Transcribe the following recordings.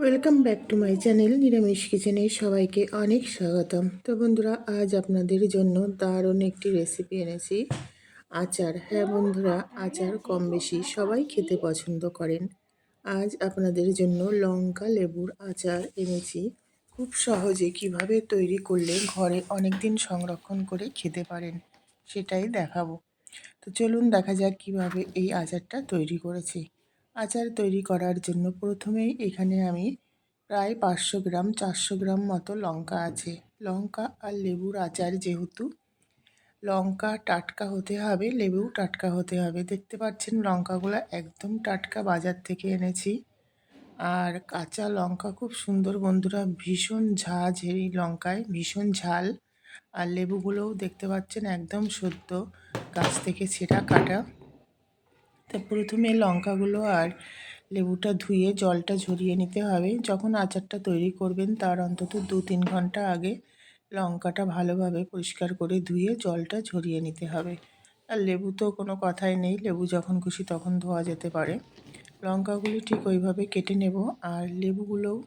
Welcome back to my channel নিরামিষ কিচেনে সবাইকে অনেক স্বাগতম। তো বন্ধুরা, আজ আপনাদের জন্য দারুণ একটি রেসিপি এনেছি। আচার। হ্যাঁ বন্ধুরা, আচার কম বেশি সবাই খেতে পছন্দ করেন। আজ আপনাদের জন্য লঙ্কা লেবুর আচার এনেছি। খুব সহজে কীভাবে তৈরি করলে ঘরে অনেক দিন সংরক্ষণ করে খেতে পারেন, সেটাই দেখাবো। তো চলুন দেখা যাক কীভাবে এই আচারটা তৈরি করেছি। আচার তৈরি করার জন্য প্রথমেই এখানে আমি প্রায় পাঁচশো গ্রাম, চারশো গ্রাম মতো লঙ্কা আছে। লঙ্কা আর লেবুর আচার যেহেতু, লঙ্কা টাটকা হতে হবে লেবু টাটকা হতে হবে। দেখতে পাচ্ছেন লঙ্কাগুলো একদম টাটকা বাজার থেকে এনেছি। আর কাঁচা লঙ্কা খুব সুন্দর, বন্ধুরা ভীষণ ঝাঁঝ এই লঙ্কায়, ভীষণ ঝাল। আর লেবুগুলোও দেখতে পাচ্ছেন একদম সদ্য, গাছ থেকে ছেঁড়া কাটা। তা প্রথমে লঙ্কাগুলো আর লেবুটা ধুয়ে জলটা ঝরিয়ে নিতে হবে। যখন আচারটা তৈরি করবেন তার অন্তত দু তিন ঘণ্টা আগে লঙ্কাটা ভালোভাবে পরিষ্কার করে ধুয়ে জলটা ঝরিয়ে নিতে হবে। আর লেবু তো কোনো কথাই নেই, লেবু যখন খুশি তখন ধোয়া যেতে পারে। লঙ্কাগুলি ঠিক ওইভাবে কেটে নেব আর লেবুগুলোও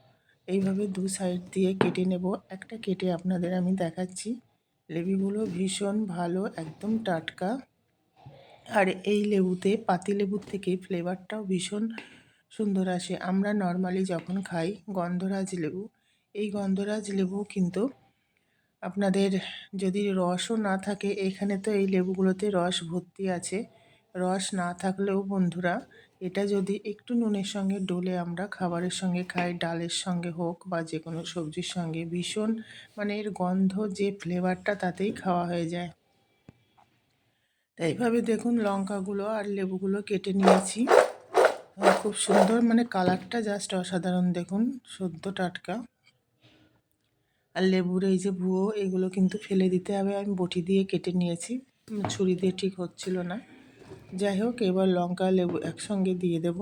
এইভাবে দু সাইড দিয়ে কেটে নেব। একটা কেটে আপনাদের আমি দেখাচ্ছি। লেবুগুলো ভীষণ ভালো, একদম টাটকা। আর এই লেবুতে, পাতি লেবুর থেকে ফ্লেভারটাও ভীষণ সুন্দর আসে। আমরা নর্মালি যখন খাই গন্ধরাজ লেবু, এই গন্ধরাজ লেবু কিন্তু আপনাদের যদি রসও না থাকে, এখানে তো এই লেবুগুলোতে রস ভর্তি আছে। রস না থাকলেও বন্ধুরা, এটা যদি একটু নুনের সঙ্গে ডলে আমরা খাবারের সঙ্গে খাই, ডালের সঙ্গে হোক বা যে কোনো সবজির সঙ্গে, ভীষণ মানে এর গন্ধ যে ফ্লেভারটা তাতেই খাওয়া হয়ে যায়। এইভাবে দেখুন লঙ্কাগুলো আর লেবুগুলো কেটে নিয়েছি। খুব সুন্দর মানে কালারটা জাস্ট অসাধারণ দেখুন, সদ্য টাটকা। আর লেবুর এই যে ভুয়ো, এগুলো কিন্তু ফেলে দিতে হবে, আমি বটি দিয়ে কেটে নিয়েছি। ছুরি দিয়ে ঠিক হচ্ছিল না। যাই হোক, এবার লঙ্কা, লেবু একসঙ্গে দিয়ে দেব।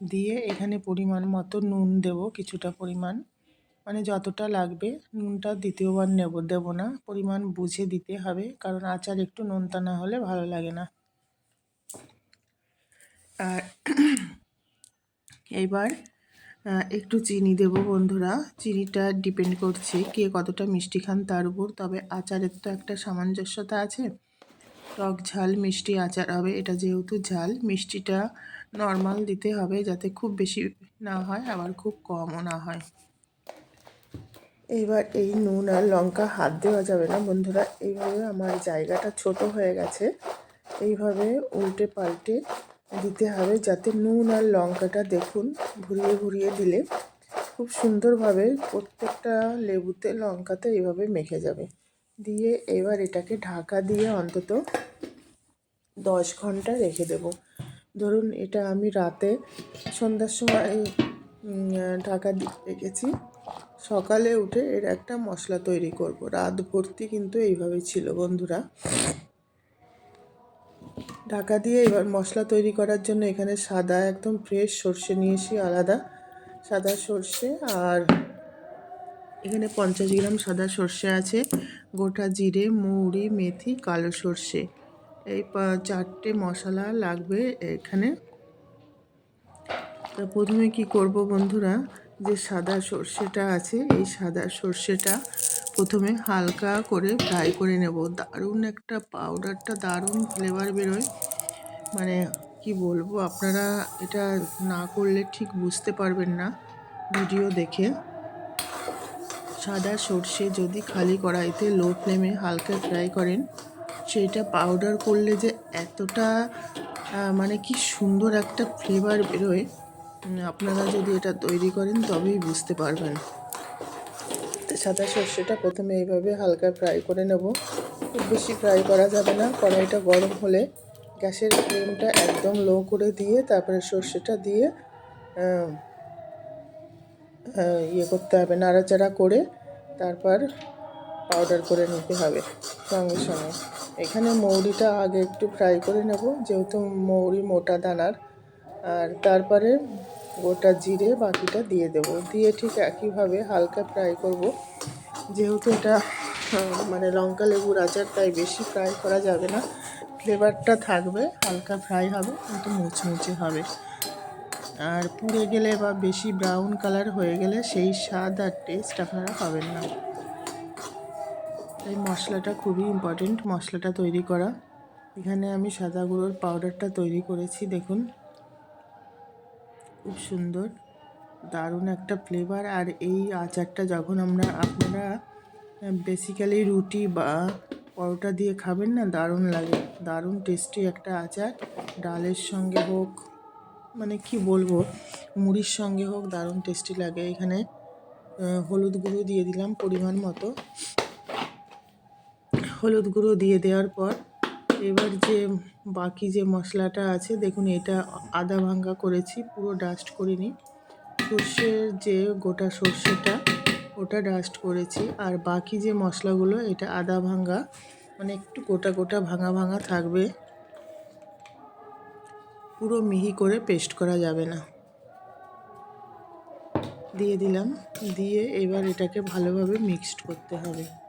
দিয়ে এখানে পরিমাণ মতো নুন দেব, কিছুটা পরিমাণ। মানে যতটা লাগবে নুনটা দ্বিতীয়বার নেব, দেব না। পরিমাণ বুঝে দিতে হবে, কারণ আচার একটু নোনতা না হলে ভালো লাগে না। আর এবার একটু চিনি দেব বন্ধুরা। চিনিটা ডিপেন্ড করছে কে কতটা মিষ্টি খান তার উপর, তবে আচারের তো একটা সামঞ্জস্যতা আছে। টক ঝাল মিষ্টি আচার হবে, এটা যেহেতু ঝাল, মিষ্টিটা নর্মাল দিতে হবে যাতে খুব বেশি না হয়, আবার খুব কমও না হয়। এইবার এই নুন আর লঙ্কা হাত দেওয়া যাবে না, বন্ধুরা। এইভাবে আমার জায়গাটা ছোট হয়ে গেছে। এইভাবে উল্টে পাল্টে দিতে হবে যাতে নুন আর লঙ্কাটা দেখুন, ঘুরিয়ে ঘুরিয়ে দিলে খুব সুন্দরভাবে প্রত্যেকটা লেবুতে লঙ্কাতে এইভাবে মেখে যাবে। দিয়ে এবার এটাকে ঢাকা দিয়ে অন্তত দশ ঘণ্টা রেখে দেব। ধরুন এটা আমি রাতে সন্ধ্যার সময় ঢাকা দিয়ে রেখেছি। সকালে উঠে এর একটা মশলা তৈরি করব। রাত ভর্তি কিন্তু এইভাবে ছিল বন্ধুরা। ঢাকা দিয়ে এবার মশলা তৈরি করার জন্য এখানে সাদা একদম ফ্রেশ সর্ষে নিয়েছি, আলাদা সাদা সর্ষে। আর এখানে পঞ্চাশ গ্রাম সাদা সর্ষে আছে, গোটা জিরে, মৌরি, মেথি, কালো সর্ষে। এই চারটে মশলা লাগবে এখানে। প্রথমে কি করব বন্ধুরা? যে সাদা সর্ষেটা আছে, এই সাদা সর্ষেটা প্রথমে হালকা করে ফ্রাই করে নেব। দারুণ একটা পাউডারটা, দারুণ ফ্লেভার বেরোয়। মানে কি বলব, আপনারা এটা না করলে ঠিক বুঝতে পারবেন না ভিডিও দেখে। সাদা সর্ষে যদি খালি কড়াইতে লো ফ্লেমে হালকা ফ্রাই করেন, সেইটা পাউডার করলে যে এতটা মানে কি সুন্দর একটা ফ্লেভার বেরোয়। আপনারা যদি এটা তৈরি করেন তবেই বুঝতে পারবেন। সাদা সর্ষেটা প্রথমে এইভাবে হালকা ফ্রাই করে নেব। খুব বেশি ফ্রাই করা যাবে না, কড়াইটা গরম হলে গ্যাসের ফ্লেমটা একদম লো করে দিয়ে তারপরে সর্ষেটা দিয়ে ইয়ে করতে হবে, নাড়াচাড়া করে তারপর পাউডার করে নিতে হবে সঙ্গে সঙ্গে। এখানে মৌরিটা আগে একটু ফ্রাই করে নেব, যেহেতু মৌরি মোটা দানার। আর তারপরে গোটা জিরে বাকিটা দিয়ে দেব। দিয়ে ঠিক একইভাবে হালকা ফ্রাই করব। যেহেতু এটা মানে লঙ্কা লেবুর আচার, তাই বেশি ফ্রাই করা যাবে না। ফ্লেভারটা থাকবে, হালকা ফ্রাই হবে, কিন্তু মুচমুচে হবে। আর পুড়ে গেলে বা বেশি ব্রাউন কালার হয়ে গেলে সেই স্বাদ আর টেস্ট আপনারা পাবেন না। এই মশলাটা খুবই ইম্পর্টেন্ট মশলাটা তৈরি করা। এখানে আমি সাদা গুঁড়োর পাউডারটা তৈরি করেছি, দেখুন। খুব সুন্দর, দারুণ একটা ফ্লেভার আর এই আচারটা যখন আমরা, আপনারা বেসিক্যালি রুটি বা পরোটা দিয়ে খাবেন না, দারুণ লাগে, দারুণ টেস্টি একটা আচার। ডালের সঙ্গে হোক মানে কি বলব, মুড়ির সঙ্গে হোক, দারুণ টেস্টি লাগে। এখানে হলুদ গুঁড়ো দিয়ে দিলাম পরিমাণ মতো। হলুদ গুঁড়ো দিয়ে দেওয়ার পর এবার যে বাকি যে মশলাটা আছে, দেখুন এটা আদা ভাঙ্গা করেছি, পুরো ডাস্ট করিনি সর্ষের যে গোটা সর্ষেটা, ওটা ডাস্ট করেছি। আর বাকি যে মশলাগুলো, এটা আদা ভাঙ্গা মানে একটু গোটা গোটা ভাঙা ভাঙা থাকবে। পুরো মিহি করে পেস্ট করা যাবে না। দিয়ে দিলাম। দিয়ে এবার এটাকে ভালোভাবে মিক্সড করতে হবে।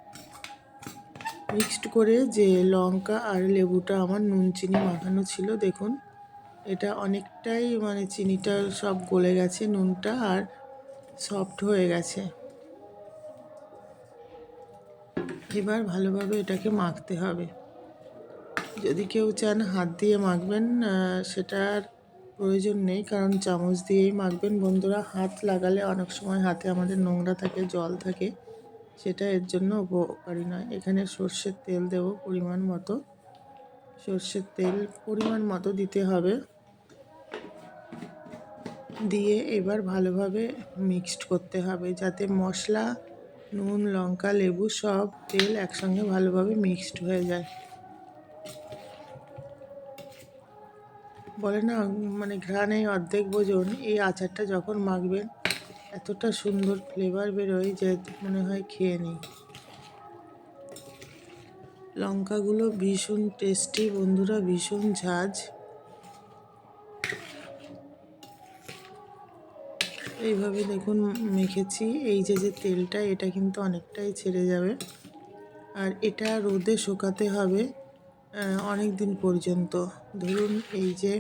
মিক্সড করে যে লঙ্কা আর লেবুটা আমার নুন, চিনি মাখানো ছিল, দেখুন। এটা অনেকটাই মানে চিনিটা সব গলে গেছে, নুনটা আর সফট হয়ে গেছে। এবার ভালোভাবে এটাকে মাখতে হবে। যদি কেউ চান হাত দিয়ে মাখবেন সেটার প্রয়োজন নেই, কারণ চামচ দিয়েই মাখবেন। বন্ধুরা, হাত লাগালে অনেক সময় হাতে আমাদের নোংরা থাকে, জল থাকে। সেটা এর জন্য উপকারী নয়। এখানে সর্ষের তেল দেব পরিমাণ মতো। সর্ষের তেল পরিমাণ মতো দিতে হবে। দিয়ে এবার ভালোভাবে মিক্সড করতে হবে যাতে মশলা, নুন, লঙ্কা, লেবু সব তেল একসঙ্গে ভালোভাবে মিক্সড হয়ে যায়। বলে না মানে ঘ্রাণে অর্ধেক ভোজন, এই আচারটা যখন মাখবেন এতটা সুন্দর ফ্লেভার বেরোয় যে মনে হয় খেয়ে নিই। লঙ্কাগুলো ভীষণ টেস্টি বন্ধুরা ভীষণ ঝাঁজ। এইভাবে দেখুন মেখেছি, এই যে যে তেলটা, এটা কিন্তু অনেকটাই ছেড়ে যাবে। আর এটা রোদে শুকাতে হবে অনেক দিন পর্যন্ত। ধরুন এই যে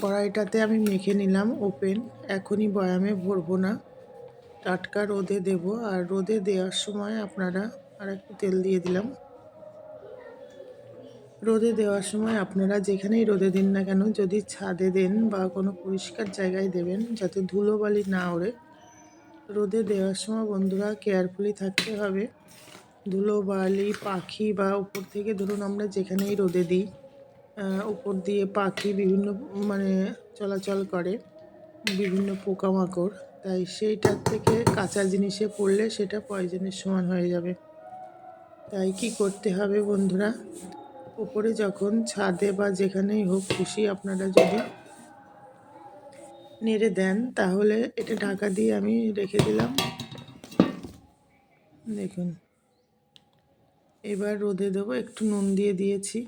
কড়াইটাতে আমি মেখে নিলাম ওপেন। এখনই বয়ামে ভরবো না। টাটকা রোদে দেব। আর রোদে দেওয়ার সময় আপনারা আর একটু তেল দিয়ে দিলাম। রোদে দেওয়ার সময় আপনারা যেখানেই রোদে দিন না কেন, যদি ছাদে দেন বা কোনো পরিষ্কার জায়গায় দেবেন, যাতে ধুলোবালি না ওড়ে, রোদে দেওয়ার সময় বন্ধুরা কেয়ারফুলি থাকতে হবে। ধুলোবালি, পাখি বা উপর থেকে ধরুন আমরা যেখানেই রোদে দিই উপর দিয়ে পাখি বিভিন্ন মানে চলাচল করে, বিভিন্ন পোকামাকড়। তাই সেইটার থেকে কাঁচা জিনিসে পড়লে সেটা পয়জনের সমান হয়ে যাবে। তাই কি করতে হবে বন্ধুরা? উপরে যখন ছাদে বা যেখানেই হোক খুশি আপনারা যদি নেড়ে দেন, তাহলে এটা ঢাকা দিয়ে আমি রেখে দিলাম। দেখুন, এবার রোদে দেবো, একটু নুন দিয়ে দিয়েছি।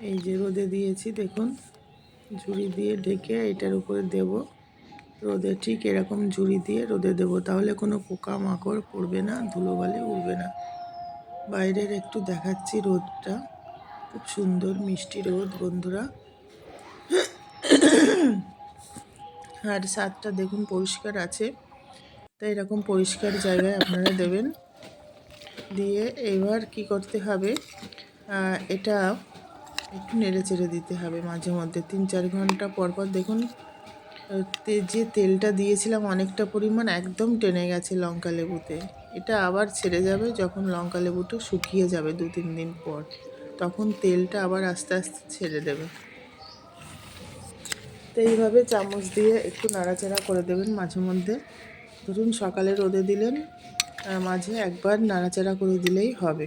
এই যে রোদে দিয়েছি, দেখুন। ঝুড়ি দিয়ে ঢেকে এটার উপরে দেব। রোদে ঠিক এরকম ঝুড়ি দিয়ে রোদে দেব। তাহলে কোনো পোকা মাকড় পড়বে না, ধুলোবালি উড়বে না। বাইরের একটু দেখাচ্ছি রোদটা। খুব সুন্দর মিষ্টি রোদ, বন্ধুরা। আর স্বাদটা দেখুন পরিষ্কার আছে। তাই এরকম পরিষ্কার জায়গায় আপনারা দেবেন। দিয়ে এবার কি করতে হবে এটা একটু নেড়ে চেড়ে দিতে হবে মাঝে মধ্যে। তিন চার ঘণ্টা পর পর দেখুন যে তেলটা দিয়েছিলাম অনেকটা পরিমাণ একদম টেনে গেছে লঙ্কা লেবুতে। এটা আবার ছেড়ে যাবে যখন লঙ্কা লেবুটা শুকিয়ে যাবে দু তিন দিন পর। তখন তেলটা আবার আস্তে আস্তে ছেড়ে দেবে। তো এইভাবে চামচ দিয়ে একটু নাড়াচাড়া করে দেবেন মাঝে মধ্যে। ধরুন সকালে রোদে দিলেন মাঝে একবার নাড়াচাড়া করে দিলেই হবে।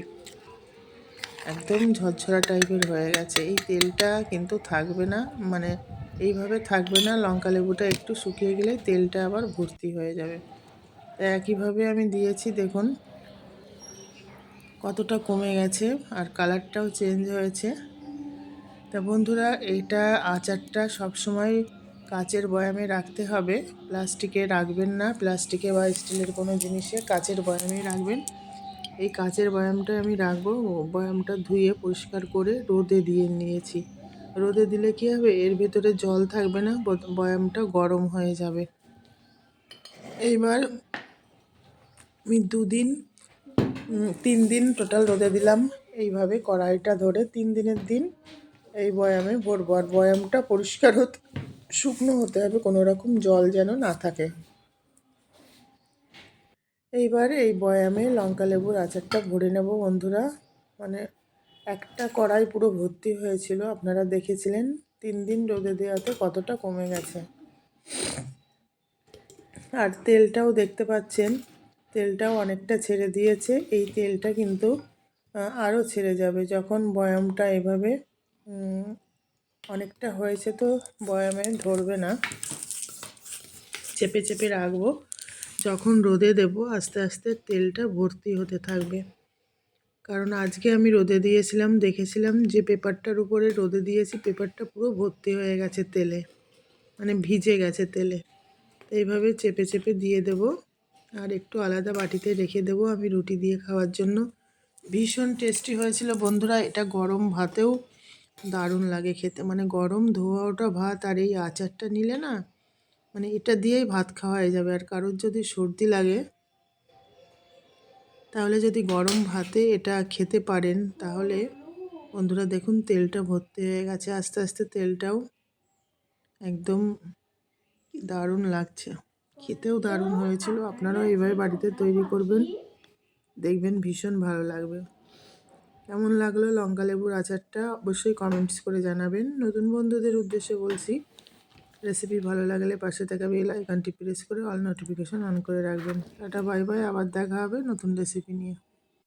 একদম ঝরঝরা টাইপের হয়ে গেছে। এই তেলটা কিন্তু থাকবে না মানে এইভাবে থাকবে না। লঙ্কা লেবুটা একটু শুকিয়ে গেলে তেলটা আবার ভর্তি হয়ে যাবে। একইভাবে আমি দিয়েছি, দেখুন, কতটা কমে গেছে আর কালারটাও চেঞ্জ হয়েছে। তা বন্ধুরা, এটা আচারটা সবসময় কাচের বয়ামে রাখতে হবে। প্লাস্টিকে রাখবেন না। প্লাস্টিকে বা স্টিলের কোনো জিনিসে কাচের বয়ামেই রাখবেন। এই কাচের বয়ামটা আমি রাখব। বয়ামটা ধুয়ে পরিষ্কার করে রোদে দিয়ে নিয়েছি। রোদে দিলে কি হবে? এর ভেতরে জল থাকবে না বয়ামটা গরম হয়ে যাবে। এইবার আমি দুদিন তিন দিন টোটাল রোদে দিলাম। এইভাবে কড়াইটা ধরে তিন দিনের দিন এই বয়ামে ভরবো। আর বয়ামটা পরিষ্কার হতে, শুকনো হতে হবে, কোনো রকম জল যেন না থাকে। এইবার এই বয়ামে লঙ্কা লেবুর আচারটা ভরে নেব বন্ধুরা। মানে একটা কড়াই পুরো ভর্তি হয়েছিল, আপনারা দেখেছিলেন। তিন দিন রোদে দেওয়াতে কতটা কমে গেছে। আর তেলটাও দেখতে পাচ্ছেন, তেলটাও অনেকটা ছেড়ে দিয়েছে। এই তেলটা কিন্তু আরও ছেড়ে যাবে যখন বয়ামটা এভাবে অনেকটা হয়েছে তো বয়ামে ধরবে না। চেপে চেপে রাখব। যখন রোদে দেব, আস্তে আস্তে তেলটা ভর্তি হতে থাকবে। কারণ আজকে আমি রোদে দিয়েছিলাম, দেখেছিলাম যে পেপারটার উপরে রোদে দিয়েছি, পেপারটা পুরো ভর্তি হয়ে গেছে তেলে। মানে ভিজে গেছে তেলে। তো এইভাবে চেপে চেপে দিয়ে দেব। আর একটু আলাদা বাটিতে রেখে দেব আমি রুটি দিয়ে খাওয়ার জন্য। ভীষণ টেস্টি হয়েছিল বন্ধুরা, এটা গরম ভাতেও দারুণ লাগে খেতে। মানে গরম ধোয়া ওটা ভাত আর এই আচারটা নিলে না মানে এটা দিয়েই ভাত খাওয়া হয়ে যাবে। আর কারোর যদি সর্দি লাগে, তাহলে যদি গরম ভাতে এটা খেতে পারেন, তাহলে বন্ধুরা দেখুন তেলটা ভর্তি হয়ে গেছে। আস্তে আস্তে তেলটাও একদম দারুণ লাগছে। খেতেও দারুণ হয়েছিল। আপনারাও এইভাবে বাড়িতে তৈরি করবেন, দেখবেন ভীষণ ভালো লাগবে। কেমন লাগল লঙ্কা লেবুর আচারটা? অবশ্যই কমেন্টস করে জানাবেন। নতুন বন্ধুদের উদ্দেশ্যে বলছি রেসিপি ভালো লাগলে পাশে থাকা বেল আইকনটি প্রেস করে অল নোটিফিকেশন অন করে রাখবেন। টাটা বাই বাই আবার দেখা হবে নতুন রেসিপি নিয়ে।